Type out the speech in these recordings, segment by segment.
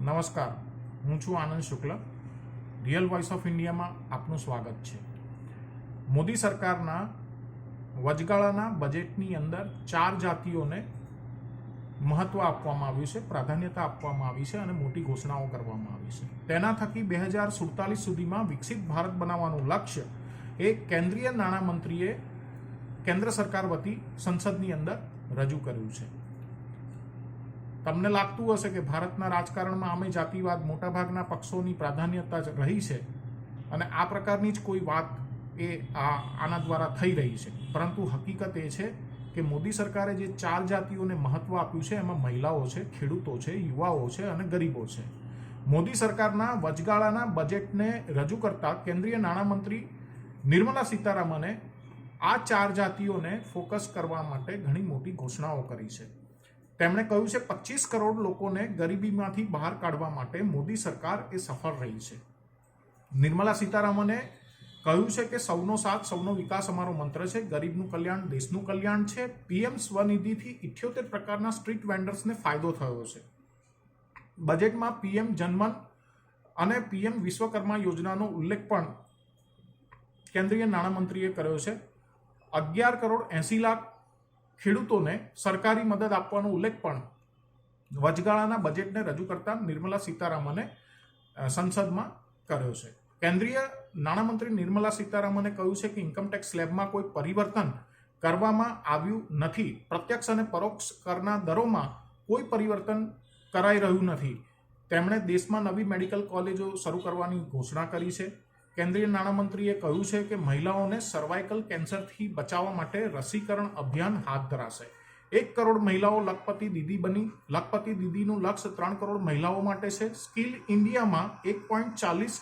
નમસ્કાર, હું છું Anand Shukla. Real voice of ઇન્ડિયામાં આપનું સ્વાગત છે. મોદી સરકારના વચગાળાના બજેટની અંદર ચાર જાતિઓને મહત્વ આપવામાં આવ્યું છે, પ્રાધાન્યતા આપવામાં આવી છે અને મોટી ઘોષણાઓ કરવામાં આવી છે. તેના થકી બે હજાર સુડતાલીસ સુધીમાં વિકસિત ભારત બનાવવાનું લક્ષ્ય એ કેન્દ્રીય નાણામંત્રીએ કેન્દ્ર સરકાર વતી સંસદની અંદર રજૂ કર્યું છે. તમને લાગતું હશે કે ભારતના રાજકારણમાં અમે જાતિવાદ મોટાભાગના પક્ષોની પ્રાધાન્યતા જ રહી છે અને આ પ્રકારની જ કોઈ વાત એ આ આના દ્વારા થઈ રહી છે. પરંતુ હકીકત એ છે કે મોદી સરકારે જે ચાર જાતિઓને મહત્વ આપ્યું છે, એમાં મહિલાઓ છે, ખેડૂતો છે, યુવાઓ છે અને ગરીબો છે. મોદી સરકારના વચગાળાના બજેટને રજૂ કરતા કેન્દ્રીય નાણામંત્રી નિર્મલા સીતારામને આ ચાર જાતિઓને ફોકસ કરવા માટે ઘણી મોટી ઘોષણાઓ કરી છે. તેમણે કહ્યું છે પચીસ કરોડ લોકોને ગરીબીમાંથી બહાર કાઢવા માટે મોદી સરકાર એ સફળ રહી છે. નિર્મલા સીતારામને કહ્યું છે કે, સૌનો સાથ, સૌનો વિકાસ અમારો મંત્ર છે. ગરીબનું કલ્યાણ, દેશનું કલ્યાણ છે. પીએમ સ્વનિધિથી ઇઠ્યોતેર પ્રકારના સ્ટ્રીટ વેન્ડર્સને ફાયદો થયો છે. બજેટમાં પીએમ જનમન અને પીએમ વિશ્વકર્મા યોજનાનો ઉલ્લેખ પણ કેન્દ્રીય નાણામંત્રીએ કર્યો છે. અગિયાર કરોડ એંસી લાખ ખેડૂતોને સરકારી મદદ આપવાનો ઉલ્લેખ પણ વચગાળાના બજેટને રજૂ કરતા નિર્મલા સીતારામને સંસદમાં કર્યો છે. કેન્દ્રીય નાણામંત્રી નિર્મલા સીતારામને કહ્યું છે કે ઇન્કમટેક્સ સ્લેબમાં કોઈ પરિવર્તન કરવામાં આવ્યું નથી. પ્રત્યક્ષ અને પરોક્ષ કરના દરોમાં કોઈ પરિવર્તન કરાઈ રહ્યું નથી. તેમણે દેશમાં નવી મેડિકલ કોલેજો શરૂ કરવાની ઘોષણા કરી છે. કેન્દ્રીય નાણામંત્રીએ કહ્યું છે કે મહિલાઓને સર્વાઇકલ કેન્સરથી બચાવવા માટે રસીકરણ અભિયાન હાથ ધરાશે. એક કરોડ મહિલાઓ લખપતિ દીદી બની. લખપતિ દીદીનું લક્ષ્ય ત્રણ કરોડ મહિલાઓ માટે છે. સ્કિલ ઇન્ડિયામાં એક પોઈન્ટ ચાલીસ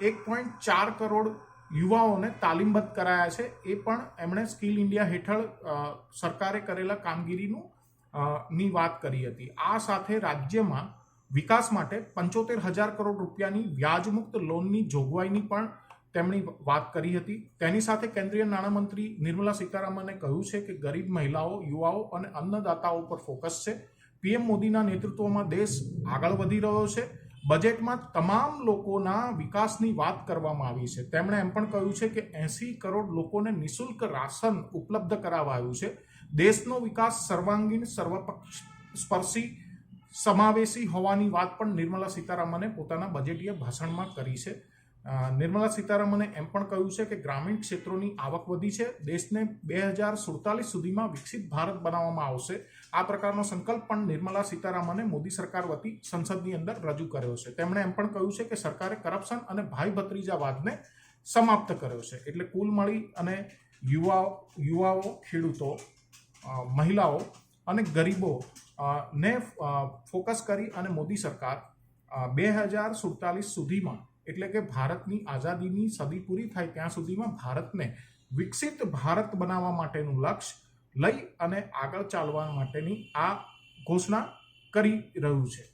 એક પોઈન્ટ ચાર કરોડ યુવાઓને તાલીમબદ્ધ કરાયા છે. એ પણ એમણે સ્કિલ ઇન્ડિયા હેઠળ સરકારે કરેલા કામગીરીનું ની વાત કરી હતી. આ સાથે રાજ્યમાં વિકાસ માટે પંચોતેર હજાર કરોડ રૂપિયાની વ્યાજમુક્ત લોનની જોગવાઈની પણ તેમણે વાત કરી હતી. તેની સાથે કેન્દ્રીય નાણામંત્રી નિર્મલા સીતારામને કહ્યું છે કે ગરીબ મહિલાઓ, યુવાઓ અને અન્નદાતાઓ પર ફોકસ છે. પીએમ મોદીના નેતૃત્વમાં દેશ આગળ વધી રહ્યો છે. બજેટમાં તમામ લોકોના વિકાસની વાત કરવામાં આવી છે. તેમણે એમ પણ કહ્યું છે કે એંસી કરોડ લોકોને નિઃશુલ્ક રાશન ઉપલબ્ધ કરાવાયું છે. દેશનો વિકાસ સર્વાંગીણ સર્વપક્ષ સ્પર્શી સમાવેશી હોવાની વાત પણ નિર્મલા સીતારામને પોતાના બજેટીય ભાષણમાં કરી છે. નિર્મલા સીતારામને એમ પણ કહ્યું છે કે ગ્રામીણ ક્ષેત્રોની આવક વધી છે. દેશને બે હજાર સુડતાલીસ સુધીમાં વિકસિત ભારત બનાવવામાં આવશે. આ પ્રકારનો સંકલ્પ પણ નિર્મલા સીતારામને મોદી સરકાર વતી સંસદની અંદર રજૂ કર્યો છે. તેમણે એમ પણ કહ્યું છે કે સરકારે કરપ્શન અને ભાઈ ભત્રીજાવાદને સમાપ્ત કર્યો છે. એટલે કુલ મળી અને યુવાઓ યુવાઓ, ખેડૂતો મહિલાઓ અને ગરીબો ને ફોકસ કરી અને મોદી સરકાર બે હજાર સુડતાલીસ સુધીમાં, એટલે કે ભારતની આઝાદીની સદી પૂરી થાય ત્યાં સુધીમાં ભારતને વિકસિત ભારત બનાવવા માટેનું લક્ષ્ય લઈ અને આગળ ચાલવા માટેની આ ઘોષણા કરી રહ્યું છે.